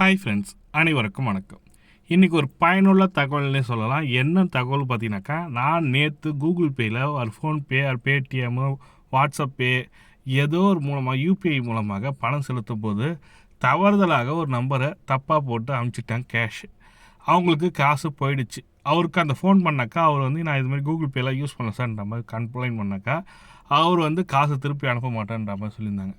Hi friends அனைவருக்கும் வணக்கம். இன்றைக்கி ஒரு பயனுள்ள தகவல்னே சொல்லலாம். என்ன தகவல் பார்த்தீங்கன்னாக்கா நான் நேற்று கூகுள் பேயில் ஒரு ஃபோன்பே ஒரு பேடிஎம்மு வாட்ஸ்அப் பே ஏதோ ஒரு மூலமாக யூபிஐ மூலமாக பணம் செலுத்தும் போது தவறுதலாக ஒரு நம்பரை தப்பாக போட்டு அனுப்பிச்சிட்டேன் கேஷ் அவங்களுக்கு காசு போயிடுச்சு. அவருக்கு அந்த ஃபோன் பண்ணாக்கா அவர் வந்து நான் இது மாதிரி கூகுள் பேலாம் யூஸ் பண்ண சார்ன்ற மாதிரி கம்ப்ளைண்ட் பண்ணாக்கா அவர் வந்து காசு திருப்பி அனுப்ப மாட்டேன்ற மாதிரி சொல்லியிருந்தாங்க.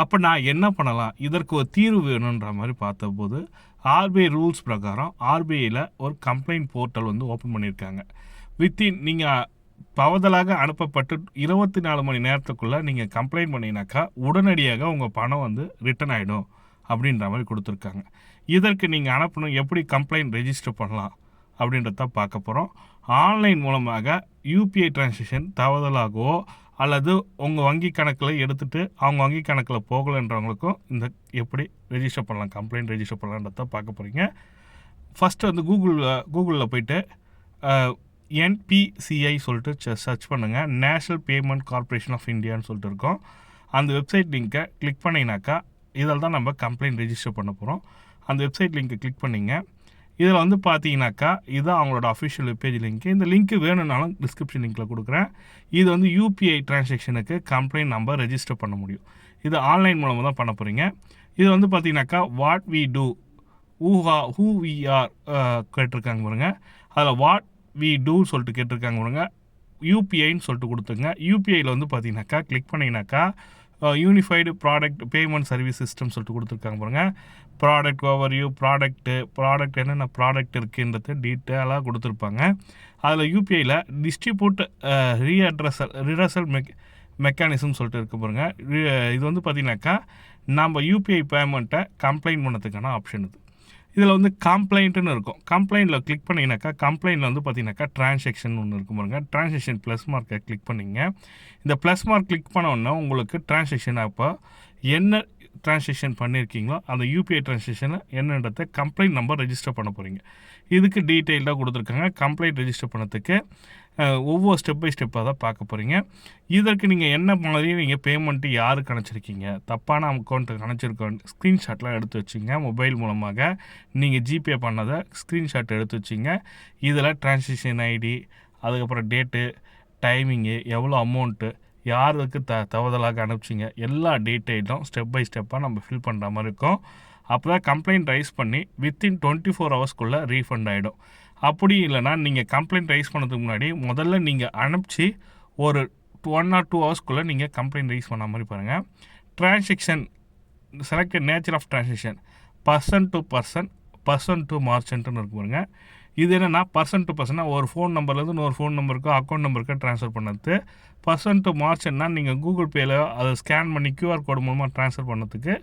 அப்போ நான் என்ன பண்ணலாம்? இதற்கு ஒரு தீர்வு வேணுன்ற மாதிரி பார்த்தபோது ஆர்பிஐ ரூல்ஸ் பிரகாரம் ஆர்பிஐயில் ஒரு கம்ப்ளைண்ட் போர்ட்டல் வந்து ஓப்பன் பண்ணியிருக்காங்க. வித்தின் நீங்கள் பவதலாக அனுப்பப்பட்டு இருபத்தி நாலு மணி நேரத்துக்குள்ளே நீங்கள் கம்ப்ளைண்ட் பண்ணினாக்கா உடனடியாக உங்கள் பணம் வந்து ரிட்டர்ன் ஆகிடும் அப்படின்ற மாதிரி கொடுத்துருக்காங்க. இதற்கு நீங்கள் அனுப்பணும் எப்படி கம்ப்ளைண்ட் ரெஜிஸ்டர் பண்ணலாம் அப்படின்றத பார்க்க போகிறோம் ஆன்லைன் மூலமாக யூபிஐ டிரான்சேக்ஷன் தவறுதலாகவோ அல்லது உங்கள் வங்கி கணக்கில் எடுத்துகிட்டு அவங்க வங்கி கணக்கில் போகலைன்றவங்களுக்கும் இந்த எப்படி ரெஜிஸ்டர் பண்ணலாம் கம்ப்ளைண்ட் ரெஜிஸ்டர் பண்ணலான்றத பார்க்க போகிறீங்க ஃபஸ்ட்டு வந்து கூகுளில் கூகுளில் போயிட்டு என்பிசிஐ சொல்லிட்டு சர்ச் பண்ணுங்கள் நேஷ்னல் பேமெண்ட் கார்ப்பரேஷன் ஆஃப் இந்தியான்னு சொல்லிட்டு இருக்கோம். அந்த வெப்சைட் லிங்க்கை கிளிக் பண்ணிங்கனாக்கா இதில் தான் நம்ம கம்ப்ளைண்ட் ரெஜிஸ்டர் பண்ண போகிறோம் அந்த வெப்சைட் லிங்க்கை கிளிக் பண்ணிங்க. இதில் வந்து பார்த்தீங்கன்னாக்கா இதுதான் அவங்களோட அஃபிஷியல் வெப்பேஜ் லிங்க் இந்த லிங்க் வேணும்னாலும் டிஸ்கிரிப்ஷன் லிங்க்கில் கொடுக்குறேன். இது வந்து யூபிஐ டிரான்சாக்ஷனுக்கு கம்ப்ளைண்ட் நம்பர் ரெஜிஸ்டர் பண்ண முடியும். இது ஆன்லைன் மூலமாக தான் பண்ண போகிறீங்க இது வந்து பார்த்தீங்கன்னாக்கா வாட் வி டூ ஊஹா ஹூ வி ஆர் கேட்டிருக்காங்க பாருங்க. அதில் வாட் வி டூ சொல்லிட்டு கேட்டிருக்காங்க பாருங்க. யூபிஐன்னு சொல்லிட்டு கொடுத்துங்க யூபிஐயில் வந்து பார்த்தீங்கன்னாக்கா click பண்ணிங்கனாக்கா unified product payment service system சொல்லிட்டு கொடுத்துருக்காங்க பாருங்கள் product over you product product என்னென்ன ப்ராடக்ட் இருக்குன்றது டீட்டெயிலாக கொடுத்துருப்பாங்க. அதில் யூபிஐயில் distribute redressal redressal mech mechanism சொல்லிட்டு இருக்க பாருங்கள் இது வந்து பார்த்தீங்கன்னாக்கா நம்ம யூபிஐ பேமெண்ட்டை கம்ப்ளைண்ட் பண்ணதுக்கான ஆப்ஷன் இது. இதில் வந்து கம்ப்ளைண்ட்டுன்னு இருக்கும். கம்ப்ளைண்ட்டில் கிளிக் பண்ணிங்கனாக்கா கம்ப்ளைண்ட்டில் வந்து பார்த்தீங்கன்னாக்கா ட்ரான்சாக்ஷன் ஒன்று இருக்கும் பாருங்க. ட்ரான்சாக்ஷன் ப்ளஸ் மார்க்கை கிளிக் பண்ணிங்க. இந்த ப்ளஸ் மார்க் கிளிக் பண்ண உடனே உங்களுக்கு ட்ரான்சாக்ஷன் அப்போ என்ன ட்ரான்சாக்ஷன் பண்ணியிருக்கீங்களோ அந்த யூபிஐ ட்ரான்சாக்ஷனை என்னன்றதை கம்ப்ளைண்ட் நம்பர் ரெஜிஸ்டர் பண்ண போகிறீங்க இதுக்கு டீட்டெயில்டாக கொடுத்துருக்காங்க. கம்ப்ளைண்ட் ரெஜிஸ்டர் பண்ணதுக்கு ஒவ்வொரு ஸ்டெப் பை ஸ்டெப்பாக தான் பார்க்க போகிறீங்க இதற்கு நீங்கள் என்ன மாதிரி நீங்கள் பேமெண்ட்டு யாருக்கு அனுப்பிச்சிருக்கீங்க? தப்பான அக்கௌண்ட்டுக்கு அனுப்பிச்சிருக்கோம் ஸ்க்ரீன்ஷாட்லாம் எடுத்து வச்சுங்க. மொபைல் மூலமாக நீங்கள் ஜிபே பண்ணதை ஸ்க்ரீன்ஷாட் எடுத்து வச்சுங்க. இதில் ட்ரான்சாக்ஷன் ஐடி அதுக்கப்புறம் டேட்டு டைமிங்கு எவ்வளோ அமௌண்ட்டு யாருக்கு த தவறுதலாக அனுப்பிச்சிங்க. எல்லா டீட்டெயிலும் ஸ்டெப் பை ஸ்டெப்பாக நம்ம ஃபில் பண்ணுற மாதிரி இருக்கும். அப்போ தான் கம்ப்ளைண்ட் ரைஸ் பண்ணி வித்தின் டுவெண்ட்டி ஃபோர் ஹவர்ஸ்க்குள்ளே ரீஃபண்ட் ஆகிடும் அப்படி இல்லைனா நீங்கள் கம்ப்ளைண்ட் ரைஸ் பண்ணதுக்கு முன்னாடி முதல்ல நீங்கள் அனுப்பிச்சி ஒரு ஒன் ஆர் டூ ஹவர்ஸ்க்குள்ளே நீங்கள் கம்ப்ளைண்ட் ரைஸ் பண்ண மாதிரி பாருங்கள் transaction selected nature of transaction person to person person to மார்ச்சன்ட்னு இருக்கு பாருங்கள் இது என்னென்னா பர்சன் டு பர்சனாக ஒரு ஃபோன் நம்பர்லேருந்து இன்னொரு ஃபோன் நம்பருக்கு அக்கௌண்ட் நம்பருக்கு ட்ரான்ஸ்ஃபர் பண்ணது. பர்சன் டு மார்ச்னா நீங்கள் கூகுள் பேயில் அதை ஸ்கேன் பண்ணி க்யூஆர் கோடு மூலமாக ட்ரான்ஸ்ஃபர் பண்ணதுக்கு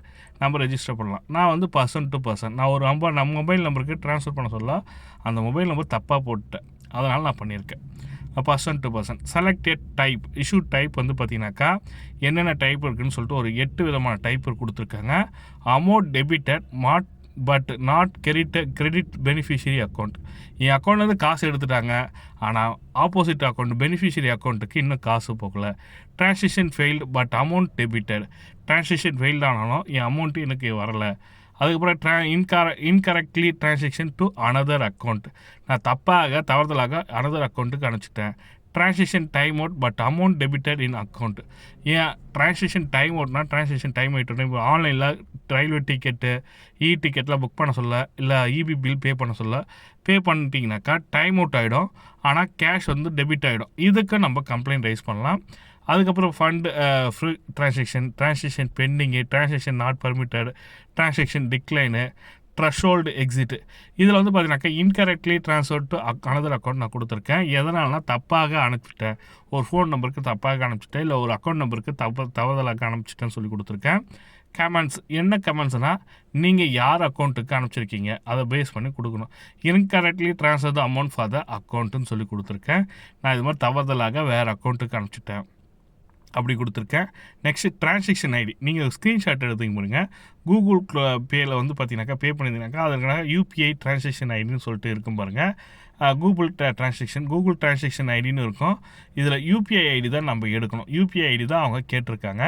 நம்ம ரெஜிஸ்டர் பண்ணலாம். நான் வந்து பர்சன் டு பர்சன் நான் ஒரு நம்பர் நம்ம மொபைல் நம்பருக்கு ட்ரான்ஸ்ஃபர் பண்ண சொல்ல அந்த மொபைல் நம்பர் தப்பாக போட்டுட்டேன். அதனால் நான் பண்ணியிருக்கேன். Person to person selected type issue type வந்து பார்த்தீங்கன்னாக்கா என்னென்ன டைப் இருக்குதுன்னு சொல்லிட்டு ஒரு எட்டு விதமான டைப் கொடுத்துருக்காங்க. Amount debited Mat but not credit credit beneficiary account என் அக்கௌண்ட்லேருந்து காசு எடுத்துட்டாங்க. ஆனால் ஆப்போசிட் அக்கௌண்ட் பெனிஃபிஷரி அக்கௌண்ட்டுக்கு இன்னும் காசு போகல. Transaction failed but amount debited transaction failed ஆனாலும் என் அமௌண்ட்டு எனக்கு வரலை. அதுக்கப்புறம் ட்ரா இன்கர incorrectly transaction to another account நான் தப்பாக தவறுதலாக அனதர் அக்கௌண்ட்டுக்கு அனுப்பிச்சிட்டேன். Transaction time out but amount debited in account ஏன் ட்ரான்சேக்ஷன் டைம் அவுட்னா ட்ரான்சேக்ஷன் டைம் ஆகிட்டு இப்போ ஆன்லைனில் ரயில்வே டிக்கெட்டு இ டிக்கெட்லாம் புக் பண்ண சொல்ல இல்லை இபி பில் பே பண்ண சொல்ல பே பண்ணிட்டீங்கனாக்கா டைம் அவுட் ஆகிடும் ஆனால் கேஷ் வந்து டெபிட் ஆகிடும் இதுக்கு நம்ம கம்ப்ளைண்ட் ரைஸ் பண்ணலாம். அதுக்கப்புறம் fund free transaction transaction pending transaction not permitted transaction decline threshold exceeded இதில் வந்து பார்த்தீங்கன்னாக்கா incorrectly transfer to another account நான் கொடுத்துருக்கேன். எதனால்னா தப்பாக அனுப்பிச்சிட்டேன். ஒரு ஃபோன் நம்பருக்கு தப்பாக அனுப்பிச்சிட்டேன். இல்லை ஒரு அக்கௌண்ட் நம்பருக்கு தப்பு தவறுதலாக அனுப்பிச்சிட்டேன்னு சொல்லி கொடுத்துருக்கேன். கமெண்ட்ஸ் என்ன கமெண்ட்ஸ்னால் நீங்கள் யார் அக்கௌண்ட்டுக்கு அனுப்பிச்சிருக்கீங்க? அதை பேஸ் பண்ணி கொடுக்கணும். Incorrectly transfer the amount for the அக்கௌண்ட்டுன்னு சொல்லி கொடுத்துருக்கேன். நான் இது மாதிரி தவறுதலாக வேறு அக்கௌண்ட்டுக்கு அனுப்பிச்சிட்டேன். அப்படி கொடுத்துருக்கேன். நெக்ஸ்ட்டு ட்ரான்சாக்ஷன் ஐடி நீங்கள் ஸ்க்ரீன்ஷாட் எடுத்துக்க போடுங்க கூகுள் பேயில் வந்து பார்த்தீங்கன்னாக்கா பே பண்ணியிருந்தீங்கன்னாக்கா அதற்கான யூபிஐ ட்ரான்சாக்ஷன் ஐடின்னு சொல்லிட்டு இருக்கும் பாருங்கள் கூகுள் ட்ரான்சாக்ஷன் கூகுள் ட்ரான்சாக்ஷன் ஐடின்னு இருக்கும். இதில் யூபிஐ ஐடி தான் நம்ம எடுக்கணும். யூபிஐ ஐடி தான் அவங்க கேட்டிருக்காங்க.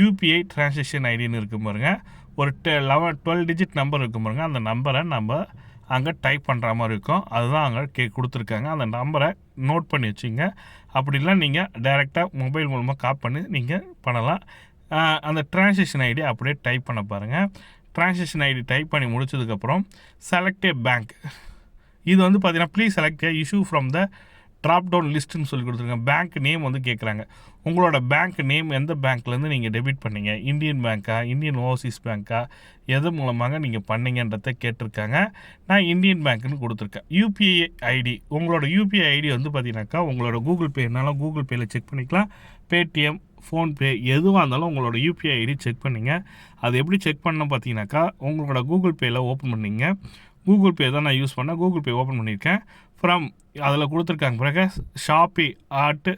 யூபிஐ ட்ரான்சாக்ஷன் ஐடின்னு இருக்கும் பாருங்கள் ஒரு டெ லெவன் டுவெல் டிஜிட் நம்பர் இருக்கும் பாருங்கள் அந்த நம்பரை நம்ம அங்கே டைப் பண்ணுற மாதிரி இருக்கும். அதுதான் அங்கே கே கொடுத்துருக்காங்க. அந்த நம்பரை நோட் பண்ணி வச்சுங்க. அப்படிலாம் நீங்கள் டைரெக்டாக மொபைல் மூலமாக காப் பண்ணி நீங்கள் பண்ணலாம். அந்த ட்ரான்சாக்ஷன் ஐடி அப்படியே டைப் பண்ண பாருங்கள் ட்ரான்சாக்ஷன் ஐடி டைப் பண்ணி முடிச்சதுக்கப்புறம் செலக்ட் ஏ பேங்க் இது வந்து பார்த்தீங்கன்னா please select a issue from the drop down லிஸ்ட்டுன்னு சொல்லி கொடுத்துருங்க பேங்க் நேம் வந்து கேட்குறாங்க உங்களோட பேங்க் நேம் எந்த பேங்க்லேருந்து நீங்கள் டெபிட் பண்ணீங்க? இந்தியன் பேங்க்கா இந்தியன் ஓவர்சீஸ் பேங்க்கா எது மூலமாக நீங்கள் பண்ணீங்கன்றத கேட்டிருக்காங்க. நான் இந்தியன் பேங்க்னு கொடுத்துருக்கேன். யூபிஐ ஐடி உங்களோட யூபிஐ ஐடி வந்து பார்த்தீங்கன்னாக்கா உங்களோட கூகுள் பேனாலும் கூகுள் பேயில் செக் பண்ணிக்கலாம். பேடிஎம் ஃபோன்பே எதுவாக இருந்தாலும் உங்களோட யூபிஐ ஐடி செக் பண்ணிங்க. அது எப்படி செக் பண்ணணும் பார்த்தீங்கன்னாக்கா உங்களோட கூகுள் பேயில் ஓப்பன் பண்ணிங்க. கூகுள் பே தான் நான் யூஸ் பண்ணேன். கூகுள் பே ஓப்பன் பண்ணியிருக்கேன். ஃப்ரம் அதில் கொடுத்துருக்காங்க பிறகு ஷாப்பி ஆட்டு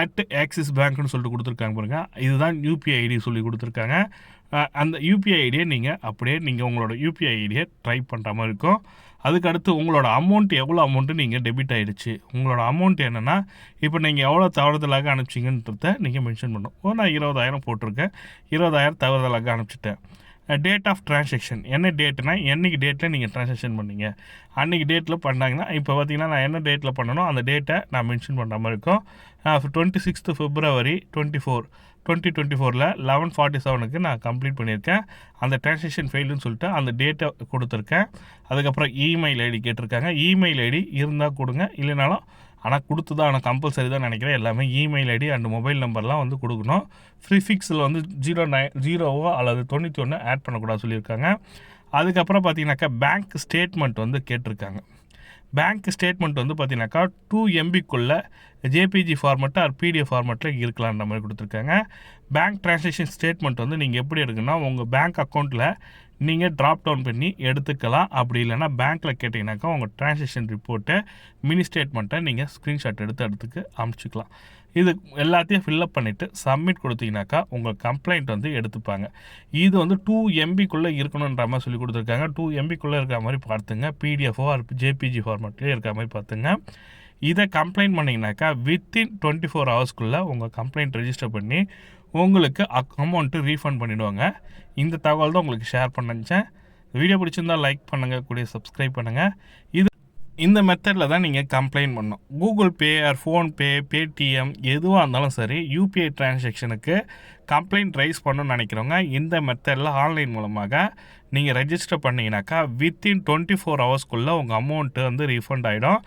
அட் ஆக்சிஸ் பேங்க்னு சொல்லிட்டு கொடுத்துருக்காங்க பாருங்க. இதுதான் யூபிஐ ஐடி சொல்லி கொடுத்துருக்காங்க. அந்த யூபிஐ ஐடியை நீங்கள் அப்படியே நீங்கள் உங்களோட யூபிஐ ஐடியை ட்ரை பண்ணுற மாதிரி இருக்கும். அதுக்கு அடுத்து உங்களோட அமௌண்ட் எவ்வளோ அமௌண்ட்டு நீங்கள் டெபிட் ஆகிடுச்சு உங்களோட அமௌண்ட் என்னென்னா இப்போ நீங்கள் எவ்வளோ தவறுதலாக அனுப்பிச்சிங்கன்றத நீங்கள் மென்ஷன் பண்ணும் ஓ நான் இருபதாயிரம் போட்டிருக்கேன். இருபதாயிரம் தவறுதலாக அனுப்பிச்சிட்டேன். டேட் ஆஃப் ட்ரான்சாக்ஷன் என்ன டேட்னா என்றைக்கு டேட்டில் நீங்கள் ட்ரான்சாக்ஷன் பண்ணீங்க? அன்றைக்கி டேட்டில் பண்ணாங்கன்னா இப்போ பார்த்தீங்கன்னா நான் என்ன டேட்டில் பண்ணணும் அந்த டேட்டை நான் மென்ஷன் பண்ணுற மாதிரி இருக்கும். Twenty sixth February twenty four twenty twenty ஃபோரில் லெவன் ஃபார்ட்டி செவனுக்கு நான் கம்ப்ளீட் பண்ணியிருக்கேன். அந்த ட்ரான்சாக்ஷன் ஃபெயிலுன்னு சொல்லிட்டு அந்த டேட்டை கொடுத்துருக்கேன். அதுக்கப்புறம் இமெயில் ஐடி கேட்டிருக்காங்க. இமெயில் ஐடி இருந்தால் கொடுங்க. இல்லைனாலும் ஆனால் கொடுத்து தான் ஆனால் கம்பல்சரி தான் நினைக்கிறேன். எல்லாமே இமெயில் ஐடி அண்ட் மொபைல் நம்பர்லாம் வந்து கொடுக்கணும். ஃப்ரீஃபிக்ஸில் வந்து ஜீரோ நைன் ஜீரோவோ அல்லது தொண்ணூற்றி ஒன்று ஆட் பண்ணக்கூடாது சொல்லியிருக்காங்க. அதுக்கப்புறம் பார்த்தீங்கன்னாக்கா பேங்க் ஸ்டேட்மெண்ட் வந்து கேட்டிருக்காங்க. பேங்க் ஸ்டேட்மெண்ட் வந்து பார்த்தீங்கன்னாக்கா டூ எம்பிக்குள்ளே ஜேபிஜி ஃபார்மெட்டு ஆர் பிடிஎஃப் ஃபார்மெட்டில் இருக்கலான்ற மாதிரி கொடுத்துருக்காங்க. பேங்க் ட்ரான்சாக்ஷன் ஸ்டேட்மெண்ட் வந்து நீங்கள் எப்படி எடுக்குன்னா உங்கள் பேங்க் அக்கௌண்ட்டில் நீங்கள் ட்ராப் டவுன் பண்ணி எடுத்துக்கலாம். அப்படி இல்லைன்னா பேங்க்கில் கேட்டிங்கனாக்கா உங்கள் ட்ரான்சாக்ஷன் ரிப்போர்ட்டை மினி ஸ்டேட்மெண்ட்டை நீங்கள் ஸ்க்ரீன்ஷாட் எடுத்து இடத்துக்கு அமுச்சிக்கலாம். இது எல்லாத்தையும் ஃபில்லப் பண்ணிவிட்டு சப்மிட் கொடுத்தீங்கனாக்கா உங்கள் கம்ப்ளைண்ட் வந்து எடுத்துப்பாங்க. இது வந்து டூ எம்பிக்குள்ளே இருக்கணுன்ற மாதிரி சொல்லி கொடுத்துருக்காங்க. டூ எம்பிக்குள்ளே இருக்கிற மாதிரி பார்த்துங்க. பிடிஎஃபோ ஆர் ஜேபிஜி ஃபார்மேட்லேயே இருக்கிற மாதிரி பார்த்துங்க. இதை கம்ப்ளைண்ட் பண்ணிங்கனாக்கா வித்தின் டுவெண்ட்டி ஃபோர் ஹவர்ஸ்க்குள்ளே உங்கள் கம்ப்ளைண்ட் ரெஜிஸ்டர் பண்ணி உங்களுக்கு அமௌண்ட்டு ரீஃபண்ட் பண்ணிவிடுவாங்க இந்த தகவல் தான் உங்களுக்கு ஷேர் பண்ண நினச்சேன். வீடியோ பிடிச்சிருந்தா லைக் பண்ணுங்கள் கூடிய சப்ஸ்கிரைப் பண்ணுங்கள் இது இந்த மெத்தடில் தான் நீங்கள் கம்ப்ளைண்ட் பண்ணணும். Google Pay or PhonePe Paytm எதுவாக இருந்தாலும் சரி யூபிஐ டிரான்சாக்ஷனுக்கு கம்ப்ளைண்ட் ரைஸ் பண்ணணும்னு நினைக்கிறவங்க இந்த மெத்தடில் ஆன்லைன் மூலமாக நீங்கள் ரெஜிஸ்டர் பண்ணிங்கனாக்கா வித்தின் டுவெண்ட்டி ஃபோர் ஹவர்ஸ்க்குள்ளே உங்கள் அமௌண்ட்டு வந்து ரீஃபண்ட் ஆகிடும்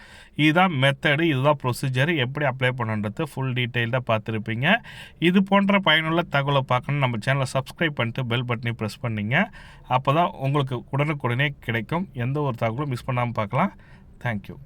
இதுதான் மெத்தடு இதுதான் ப்ரொசீஜர் எப்படி அப்ளை பண்ணுன்றது ஃபுல் டீட்டெயில்டாக பார்த்துருப்பீங்க. இது போன்ற பயனுள்ள தகவலை பார்க்கணும் நம்ம சேனலை சப்ஸ்கிரைப் பண்ணிட்டு பெல் பட்டனை ப்ரெஸ் பண்ணிங்க. அப்போ தான் உங்களுக்கு உடனுக்குடனே கிடைக்கும். எந்த ஒரு தகவலும் மிஸ் பண்ணாமல் பார்க்கலாம். தேங்க்யூ